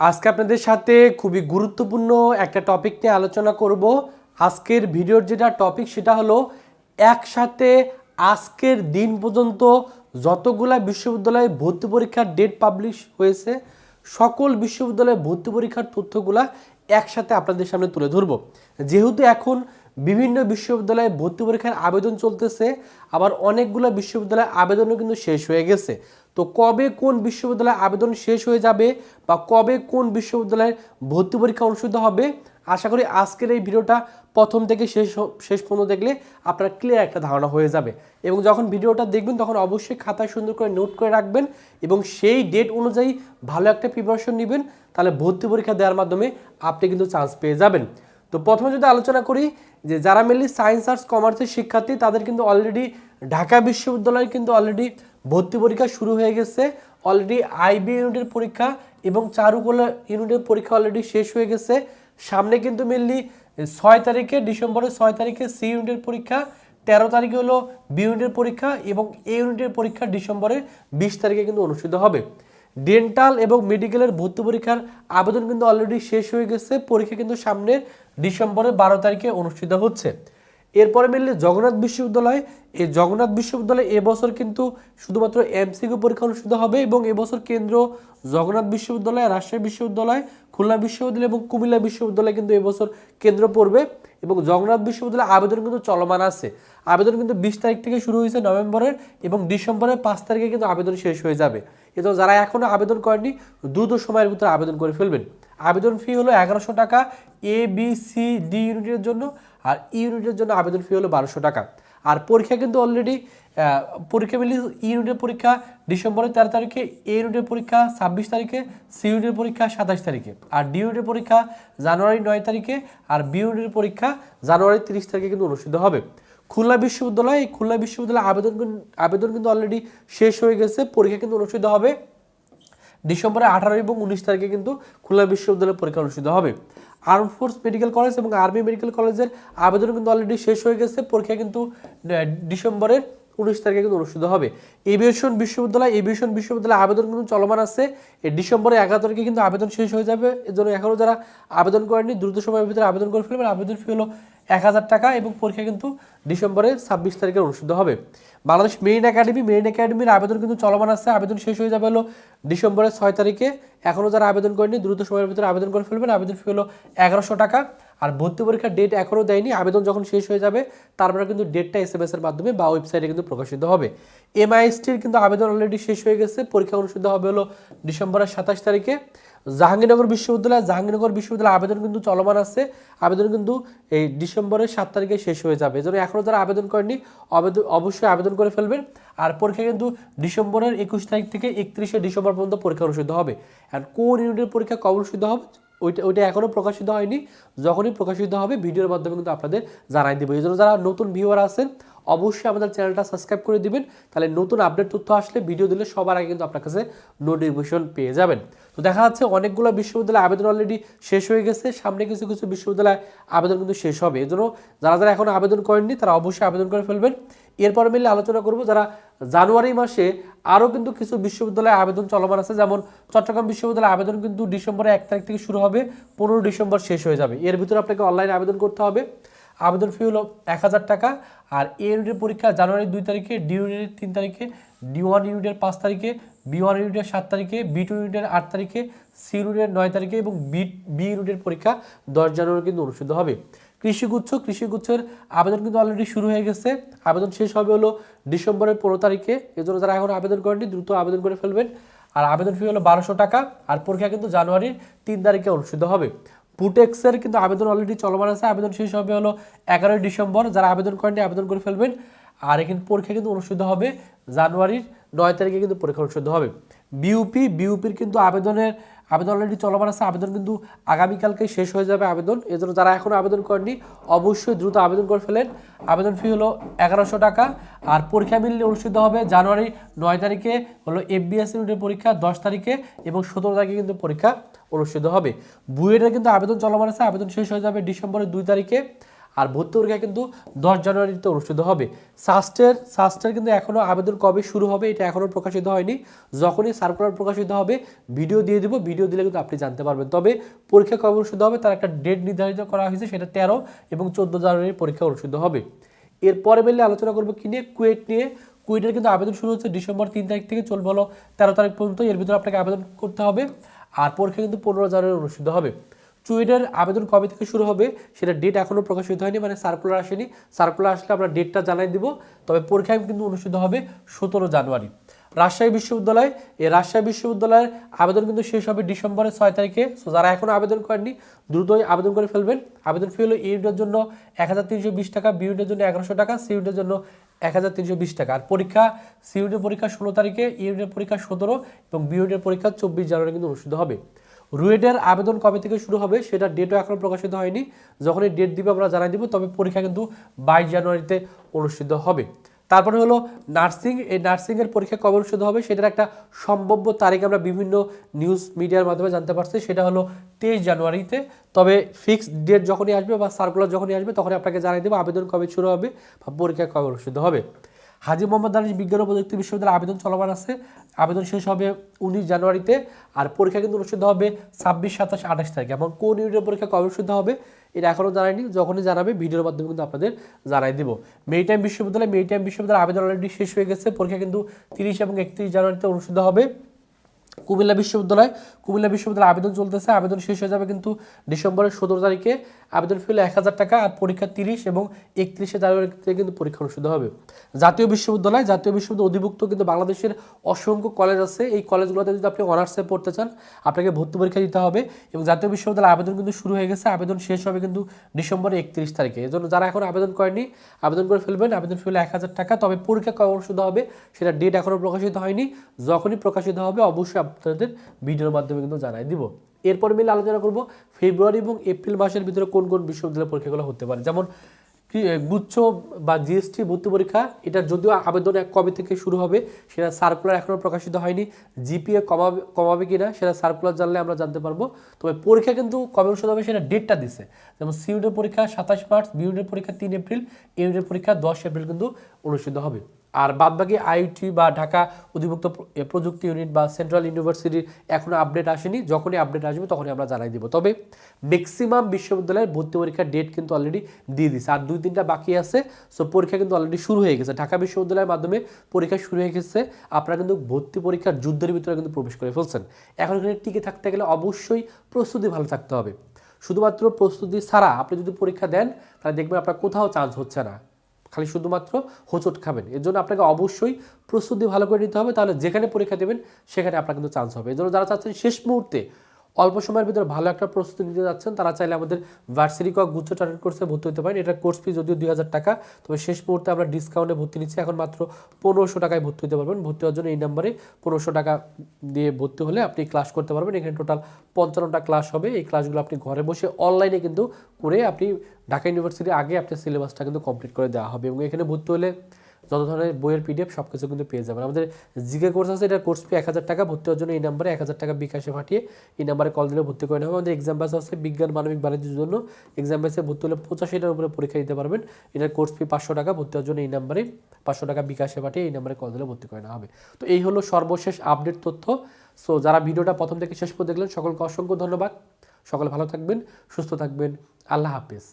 আজকে আপনাদের সাথে খুবই গুরুত্বপূর্ণ একটা টপিক নিয়ে আলোচনা করব। আজকের ভিডিওর যেটা টপিক সেটা হলো একসাথে আজকের দিন পর্যন্ত যতগুলা বিশ্ববিদ্যালয়ে ভর্তি পরীক্ষার ডেট পাবলিশ হয়েছে, সকল বিশ্ববিদ্যালয়ে ভর্তি পরীক্ষার তথ্যগুলা একসাথে আপনাদের সামনে তুলে ধরব। যেহেতু এখন বিভিন্ন বিশ্ববিদ্যালয়ে ভর্তি পরীক্ষার আবেদন চলতেছে, আবার অনেকগুলো বিশ্ববিদ্যালয়ে আবেদনও কিন্তু শেষ হয়ে গেছে। তো কবে কোন বিশ্ববিদ্যালয়ে আবেদন শেষ হয়ে যাবে বা কবে কোন বিশ্ববিদ্যালয়ের ভর্তি পরীক্ষা অনুষ্ঠিত হবে, আশা করি আজকের এই ভিডিওটা প্রথম থেকে শেষ শেষ পর্যন্ত দেখলে আপনার ক্লিয়ার একটা ধারণা হয়ে যাবে। এবং যখন ভিডিওটা দেখবেন, তখন অবশ্যই খাতায় সুন্দর করে নোট করে রাখবেন এবং সেই ডেট অনুযায়ী ভালো একটা প্রিপারেশন নেবেন, তাহলে ভর্তি পরীক্ষা দেওয়ার মাধ্যমে আপনি কিন্তু চান্স পেয়ে যাবেন। তো প্রথমে যদি আলোচনা করি যে যারা মেনলি সায়েন্স আর্টস কমার্সের শিক্ষার্থী, তাদের কিন্তু অলরেডি ঢাকা বিশ্ববিদ্যালয়ে কিন্তু অলরেডি ভর্তি পরীক্ষা শুরু হয়ে গেছে। অলরেডি আইবি ইউনিটের পরীক্ষা এবং চারুকলা ইউনিটের পরীক্ষা অলরেডি শেষ হয়ে গেছে। সামনে কিন্তু মেনলি ছয় তারিখে, ডিসেম্বরের ছয় তারিখে সি ইউনিটের পরীক্ষা, তেরো তারিখে হলো বি ইউনিটের পরীক্ষা এবং এ ইউনিটের পরীক্ষা ডিসেম্বরের বিশ তারিখে কিন্তু অনুষ্ঠিত হবে। ডেন্টাল এবং মেডিকেলের ভর্তি পরীক্ষার আবেদন কিন্তু অলরেডি শেষ হয়ে গেছে। পরীক্ষা কিন্তু সামনের ডিসেম্বরের বারো তারিখে অনুষ্ঠিত হচ্ছে। এরপরে মিললে জগন্নাথ বিশ্ববিদ্যালয়। এই জগন্নাথ বিশ্ববিদ্যালয়ে এবছর কিন্তু শুধুমাত্র এমসিকিউ পরীক্ষা অনুষ্ঠিত হবে এবং এবছর কেন্দ্র জগন্নাথ বিশ্ববিদ্যালয়, রাজশাহী বিশ্ববিদ্যালয়, খুলনা বিশ্ববিদ্যালয় এবং কুমিল্লা বিশ্ববিদ্যালয় কিন্তু এবছর কেন্দ্র পড়বে এবং জগন্নাথ বিশ্ববিদ্যালয়ে আবেদন কিন্তু চলমান আছে। আবেদন কিন্তু বিশ তারিখ থেকে শুরু হয়েছে নভেম্বরের এবং ডিসেম্বরের পাঁচ তারিখে কিন্তু আবেদন শেষ হয়ে যাবে। কিন্তু যারা এখনও আবেদন করেননি, দ্রুত সময়ের ভিতরে আবেদন করে ফেলবেন। আবেদন ফি হলো এগারোশো টাকা এ বি সি ডি ইউনিটের জন্য, আর ই ইউনিটের জন্য আবেদন ফি হলো বারোশো টাকা। আর পরীক্ষা কিন্তু অলরেডি পরীক্ষা মিলি ই ইউনিটের পরীক্ষা ডিসেম্বরের তেরো তারিখে এ ইউনিটের পরীক্ষা ছাব্বিশ তারিখে সি ইউনিটের পরীক্ষা সাতাশ তারিখে। আর ডি ইউনিটের পরীক্ষা জানুয়ারি নয় তারিখে, আর বি ইউনিটের পরীক্ষা জানুয়ারি তিরিশ তারিখে কিন্তু অনুষ্ঠিত হবে। খুলনা বিশ্ববিদ্যালয় এই খুলনা বিশ্ববিদ্যালয়ে আবেদন আবেদন কিন্তু অলরেডি শেষ হয়ে গেছে, পরীক্ষা কিন্তু অনুষ্ঠিত হবে ডিসেম্বরের আঠারো এবং উনিশ তারিখে কিন্তু খুলনা বিশ্ববিদ্যালয়ের পরীক্ষা অনুষ্ঠিত হবে। আর্ম ফোর্স মেডিকেল কলেজ এবং আর্মি মেডিকেল কলেজের আবেদন কিন্তু অলরেডি শেষ হয়ে গেছে, পরীক্ষা কিন্তু ডিসেম্বরের উনিশ তারিখে কিন্তু অনুষ্ঠিত হবে। এভিয়েশন বিশ্ববিদ্যালয়, এভিয়েশন বিশ্ববিদ্যালয়ে আবেদন কিন্তু চলমান আছে। ডিসেম্বরের এগারো তারিখে কিন্তু আবেদন শেষ হয়ে যাবে। এর জন্য এখনও যারা আবেদন করেনি দ্রুত সময়ের ভিতরে আবেদন করে ফেলবেন। আবেদন ফি হলো এক হাজার টাকা এবং পরীক্ষা কিন্তু ডিসেম্বরের ছাব্বিশ তারিখে অনুষ্ঠিত হবে। বাংলাদেশ মেরিন একাডেমি, মেরিন একাডেমির আবেদন কিন্তু চলমান আছে। আবেদন শেষ হয়ে যাবে হলো ডিসেম্বরের ছয় তারিখে। এখনও যারা আবেদন করেনি দ্রুত সময়ের ভিতরে আবেদন করে ফেলবেন। আবেদন ফি হলো এগারোশো টাকা। আর ভর্তি পরীক্ষার ডেট এখনও দেয়নি। আবেদন যখন শেষ হয়ে যাবে, তারপরে কিন্তু ডেটটা এস এম এর মাধ্যমে বা ওয়েবসাইটে কিন্তু প্রকাশিত হবে। এমআইএসটির কিন্তু আবেদন অলরেডি শেষ হয়ে গেছে। পরীক্ষা অনুষ্ঠিত হবে হলো ডিসেম্বরের সাতাশ তারিখে। জাহাঙ্গীরনগর বিশ্ববিদ্যালয় জাহাঙ্গীরনগর বিশ্ববিদ্যালয় আবেদন কিন্তু চলমান আছে। আবেদন কিন্তু এই ডিসেম্বরের সাত তারিখে শেষ হয়ে যাবে। এজন্য এখনও যারা আবেদন করেনি আবেদন অবশ্যই আবেদন করে ফেলবেন। আর পরীক্ষা কিন্তু ডিসেম্বরের একুশ তারিখ থেকে একত্রিশে ডিসেম্বর পর্যন্ত পরীক্ষা অনুষ্ঠিত হবে। আর কোন ইউনিটের পরীক্ষা কবে অনুষ্ঠিত হবে? ওইটা ওইটা এখনও প্রকাশিত হয়নি। যখনই প্রকাশিত হবে, ভিডিওর মাধ্যমে কিন্তু আপনাদের জানাই দেবো। এই জন্য যারা নতুন ভিউয়ার আছেন, অবশ্যই আমাদের চ্যানেলটা সাবস্ক্রাইব করে দিবেন। তাহলে নতুন আপডেট তথ্য আসলে ভিডিও দিলে সবার আগে কিন্তু আপনার কাছে নোটিফিকেশন পেয়ে যাবেন। তো দেখা যাচ্ছে অনেকগুলো বিশ্ববিদ্যালয় আবেদন অলরেডি শেষ হয়ে গেছে। সামনে কিছু কিছু বিশ্ববিদ্যালয়ে আবেদন কিন্তু শেষ হবে। এই জন্য যারা যারা এখন আবেদন করেননি, তারা অবশ্যই আবেদন করে ফেলবেন। এরপর মিলে আলোচনা করব যারা জানুয়ারি মাসে আরও কিন্তু কিছু বিশ্ববিদ্যালয়ে আবেদন চলমান আছে, যেমন চট্টগ্রাম বিশ্ববিদ্যালয়ে আবেদন কিন্তু ডিসেম্বরের এক তারিখ থেকে শুরু হবে, পনেরো ডিসেম্বর শেষ হয়ে যাবে। এর ভিতরে আপনাকে অনলাইনে আবেদন করতে হবে। আবেদন ফি হলো এক হাজার টাকা আর এ ইউনিটের পরীক্ষা জানুয়ারির দুই তারিখে, ডি ইউনিটের তিন তারিখে, ডি ওয়ান ইউনিটের পাঁচ তারিখে, বি ওয়ান ইউনিটের সাত তারিখে, বি টু ইউনিটের আট তারিখে, সি ইউনিটের নয় তারিখে এবং বি বি ইউনিটের পরীক্ষা দশ জানুয়ারি কিন্তু অনুষ্ঠিত হবে। কৃষিগুচ্ছ, কৃষিগুচ্ছের আবেদন কিন্তু অলরেডি শুরু হয়ে গেছে। আবেদন শেষ হবে হলো ডিসেম্বরের পনেরো তারিখে। এজন্য যারা এখন আবেদন করেননি, দ্রুত আবেদন করে ফেলবেন। আর আবেদন ফি হলো বারোশো টাকা। আর পরীক্ষা কিন্তু জানুয়ারির তিন তারিখে অনুষ্ঠিত হবে। পুটেক্সের কিন্তু আবেদন অলরেডি চলমান আছে। আবেদন শেষ হবে হলো এগারোই ডিসেম্বর। যারা আবেদন করেননি, আবেদন করে ফেলবেন। আর এখানে পরীক্ষা কিন্তু অনুষ্ঠিত হবে জানুয়ারির নয় তারিখে কিন্তু পরীক্ষা অনুষ্ঠিত হবে। বিউপি বিউপির কিন্তু আবেদনের আবেদন অলরেডি চলমান আছে। আবেদন কিন্তু আগামীকালকে শেষ হয়ে যাবে আবেদন। এজন্য যারা এখনও আবেদন করেননি, অবশ্যই দ্রুত আবেদন করে ফেলেন। আবেদন ফি হলো এগারোশো টাকা। আর পরীক্ষা মিললে অনুষ্ঠিত হবে জানুয়ারি নয় তারিখে, হলো এফবিএস ইউনিটের পরীক্ষা দশ তারিখে এবং সতেরো তারিখে কিন্তু পরীক্ষা অনুষ্ঠিত হবে। বুয়েটের কিন্তু আবেদন চলমান আছে। আবেদন শেষ হয়ে যাবে ডিসেম্বরের দুই তারিখে। আর ভর্তি পরীক্ষা কিন্তু দশ জানুয়ারিতে অনুষ্ঠিত হবে। সাস্টের সাস্টের কিন্তু এখনও আবেদন কবে শুরু হবে এটা এখনও প্রকাশিত হয়নি। যখনই সার্কুলার প্রকাশিত হবে, ভিডিও দিয়ে দেবো, ভিডিও দিলে কিন্তু আপনি জানতে পারবেন। তবে পরীক্ষা কবে অনুষ্ঠিত হবে তার একটা ডেট নির্ধারিত করা হয়েছে, সেটা তেরো এবং চোদ্দ জানুয়ারি পরীক্ষা অনুষ্ঠিত হবে। এরপরে মিলে আলোচনা করব কি নিয়ে? কুয়েট নিয়ে। কুয়েটের কিন্তু আবেদন শুরু হচ্ছে ডিসেম্বর তিন তারিখ থেকে চলবে হলো তেরো তারিখ পর্যন্ত। এর ভিতরে আপনাকে আবেদন করতে হবে। আর পরীক্ষা কিন্তু পনেরো জানুয়ারি অনুষ্ঠিত হবে। চুইটের আবেদন কবে থেকে শুরু হবে? সেটা ডেট এখনও প্রকাশিত হয়নি মানে সার্কুলার আসেনি। সার্কুলার আসলে আমরা ডেটটা জানাই দিব। তবে পরীক্ষা কিন্তু অনুষ্ঠিত হবে সতেরো জানুয়ারি। রাজশাহী বিশ্ববিদ্যালয়, এই রাজশাহী বিশ্ববিদ্যালয়ের আবেদন কিন্তু শেষ হবে ডিসেম্বরের ছয় তারিখে। সো যারা এখনও আবেদন করেননি, দ্রুতই আবেদন করে ফেলবেন। আবেদন ফি হলো ইউনিটের জন্য এক হাজার তিনশো বিশ টাকা বি ইউনিটের জন্য এগারোশো টাকা সি ইউনিটের জন্য এক হাজার তিনশো বিশ টাকা। আর পরীক্ষা সি ইউনিটের পরীক্ষা ষোলো তারিখে ইউনিটের পরীক্ষা সতেরো এবং বি ইউনিটের পরীক্ষা চব্বিশ জানুয়ারি কিন্তু অনুষ্ঠিত হবে। রুয়েটের আবেদন কবে থেকে শুরু হবে সেটা ডেটও এখনও প্রকাশিত হয়নি। যখনই ডেট দিবে আমরা জানাই দিব, তবে পরীক্ষা কিন্তু বাইশ জানুয়ারিতে অনুষ্ঠিত হবে। তারপরে হলো নার্সিং, এই নার্সিংয়ের পরীক্ষা কবে অনুষ্ঠিত হবে সেটার একটা সম্ভাব্য তারিখ আমরা বিভিন্ন নিউজ মিডিয়ার মাধ্যমে জানতে পারছি। সেটা হলো তেইশ জানুয়ারিতে। তবে ফিক্সড ডেট যখনই আসবে বা সার্কুলার যখনই আসবে, তখনই আপনাকে জানিয়ে দেবো আবেদন কবে শুরু হবে বা পরীক্ষা কবে অনুষ্ঠিত হবে। হাজি মোহাম্মদ আলী বিজ্ঞান ও প্রযুক্তি বিশ্ববিদ্যালয়ে আবেদন চলমান আছে। আবেদন শেষ হবে উনিশ জানুয়ারিতে আর পরীক্ষা কিন্তু অনুষ্ঠিত হবে ছাব্বিশ, সাতাশ, আঠাশ তারিখে। এবং কোন ইউনিটের পরীক্ষা কবে অনুষ্ঠিত হবে, এটা এখনও জানায়নি। যখনই জানাবে, ভিডিওর মাধ্যমে কিন্তু আপনাদের জানাই দেবো। মেরিটাইম বিশ্ববিদ্যালয় মেরিটাইম বিশ্ববিদ্যালয়ের আবেদন অলরেডি শেষ হয়ে গেছে। পরীক্ষা কিন্তু তিরিশ এবং একত্রিশ জানুয়ারিতে অনুষ্ঠিত হবে। কুমিল্লা বিশ্ববিদ্যালয়, কুমিল্লা বিশ্ববিদ্যালয়ে আবেদন চলতেছে। আবেদন শেষ হয়ে যাবে কিন্তু ডিসেম্বরের সতেরো তারিখে। আবেদন ফি হলো এক হাজার টাকা আর পরীক্ষা তিরিশ এবং একত্রিশে জানুয়ারিতে কিন্তু পরীক্ষা অনুষ্ঠিত হবে। জাতীয় বিশ্ববিদ্যালয় জাতীয় বিশ্ববিদ্যালয় অধিভুক্ত কিন্তু বাংলাদেশের অসংখ্য কলেজ আছে। এই কলেজগুলোতে যদি আপনি অনার্সে পড়তে চান, আপনাকে ভর্তি পরীক্ষা দিতে হবে এবং জাতীয় বিশ্ববিদ্যালয় আবেদন কিন্তু শুরু হয়ে গেছে। আবেদন শেষ হবে কিন্তু ডিসেম্বরের একত্রিশ তারিখে। এই জন্য যারা এখন আবেদন করেনি আবেদন করে ফেলবেন। আবেদন ফি হলো এক হাজার টাকা। তবে পরীক্ষা কবে অনুষ্ঠিত হবে, সেটা ডেট এখনও প্রকাশিত হয়নি। যখনই প্রকাশিত হবে, অবশ্যই আপনাদের ভিডিওর মাধ্যমে কিন্তু জানাই দিব। এরপর মিলে আলোচনা করব ফেব্রুয়ারি এবং এপ্রিল মাসের ভিতরে কোন কোন বিশ্ববিদ্যালয় পরীক্ষাগুলো হতে পারে। যেমন কি গুচ্ছ বা জিএসটি ভর্তি পরীক্ষা, এটা যদিও আবেদন এক কবে থেকে শুরু হবে, সেটা সার্কুলার এখনও প্রকাশিত হয়নি। জিপিএ কমাবে কমাবে কিনা, সেটা সার্কুলার জানলে আমরা জানতে পারব। তবে পরীক্ষা কিন্তু কবে অনুষ্ঠিত হবে সেটা ডেটটা দিছে। যেমন সি ইউনিটের পরীক্ষা সাতাশ মার্চ বি পরীক্ষা তিন এপ্রিল ইউনিটের পরীক্ষা দশ এপ্রিল কিন্তু অনুষ্ঠিত হবে। আর বাদবাকি আইটি বা ঢাকা অধিভুক্ত প্রযুক্তি ইউনিট বা সেন্ট্রাল ইউনিভার্সিটির এখনও আপডেট আসেনি। যখনই আপডেট আসবে তখনই আমরা জানাই দিব। তবে ম্যাক্সিমাম বিশ্ববিদ্যালয়ের ভর্তি পরীক্ষার ডেট কিন্তু অলরেডি দিয়ে দিছে। আর দুই তিনটা বাকি আছে সো পরীক্ষা কিন্তু অলরেডি শুরু হয়ে গেছে। ঢাকা বিশ্ববিদ্যালয়ের মাধ্যমে পরীক্ষা শুরু হয়ে গেছে। আপনারা কিন্তু ভর্তি পরীক্ষার যুদ্ধের ভিতরে কিন্তু প্রবেশ করে ফেলছেন। এখন এখানে টিকে থাকতে গেলে অবশ্যই প্রস্তুতি ভালো থাকতে হবে। শুধুমাত্র প্রস্তুতি ছাড়া আপনি যদি পরীক্ষা দেন, তাহলে দেখবেন আপনার কোথাও চান্স হচ্ছে না। খালি শুধুমাত্র হোঁচট খাবেন। এর জন্য আপনাকে অবশ্যই প্রস্তুতি ভালো করে নিতে হবে। তাহলে যেখানে পরীক্ষা দেবেন, সেখানে আপনার কিন্তু চান্স হবে। এর জন্য যারা চাচ্ছেন শেষ মুহূর্তে অল্প সময়ের ভিতরে ভালো একটা প্রস্তুতি নিতে যাচ্ছেন, তারা চাইলে আমাদের ভার্সিটি কক গুচ্ছ টার্গেট কোর্সে ভর্তি হতে পারেন। এটা কোর্স ফি যদিও দুই হাজার টাকা, তবে শেষ মুহূর্তে আমরা ডিসকাউন্টে ভর্তি নিচ্ছি। এখন মাত্র পনেরোশো টাকায় ভর্তি হতে পারবেন। ভর্তি হওয়ার জন্য এই নাম্বারে পনেরোশো টাকা দিয়ে ভর্তি হলে আপনি ক্লাস করতে পারবেন। এখানে টোটাল পঞ্চান্নটা ক্লাস হবে। এই ক্লাসগুলো আপনি ঘরে বসে অনলাইনে কিন্তু করে আপনি ঢাকা ইউনিভার্সিটির আগে আপনার সিলেবাসটা কিন্তু কমপ্লিট করে দেওয়া হবে এবং এখানে ভর্তি হলে যত ধরনের বইয়ের পিডিএফ সব কিছু কিন্তু পেয়ে যাবেন। আমাদের জিকে কোর্স আছে, এটা কোর্স ফি এক হাজার টাকা, ভর্তি হওয়ার জন্য এই নাম্বারে এক হাজার টাকা বিকাশে পাঠিয়ে এই নাম্বারে কল দিলে ভর্তি করে নেবে আমাদের এক্সাম ব্যাস আছে, বিজ্ঞান, মানবিক, বাণিজ্যের জন্য। এক্সাম ব্যাসে ভর্তি হলে পঁচাশিটার উপরে পরীক্ষা দিতে পারবেন। এটার কোর্স ফি পাঁচশো টাকা, ভর্তি হওয়ার জন্য এই নাম্বারে পাঁচশো টাকা বিকাশে পাঠিয়ে এই নাম্বারে কল দিলে ভর্তি করে নেওয়া হবে। তো এই হলো সর্বশেষ আপডেট তথ্য। সো যারা ভিডিওটা প্রথম থেকে শেষ পর্যন্ত দেখলেন, সকলকে অসংখ্য ধন্যবাদ। সকলে ভালো থাকবেন, সুস্থ থাকবেন। আল্লাহ হাফিজ।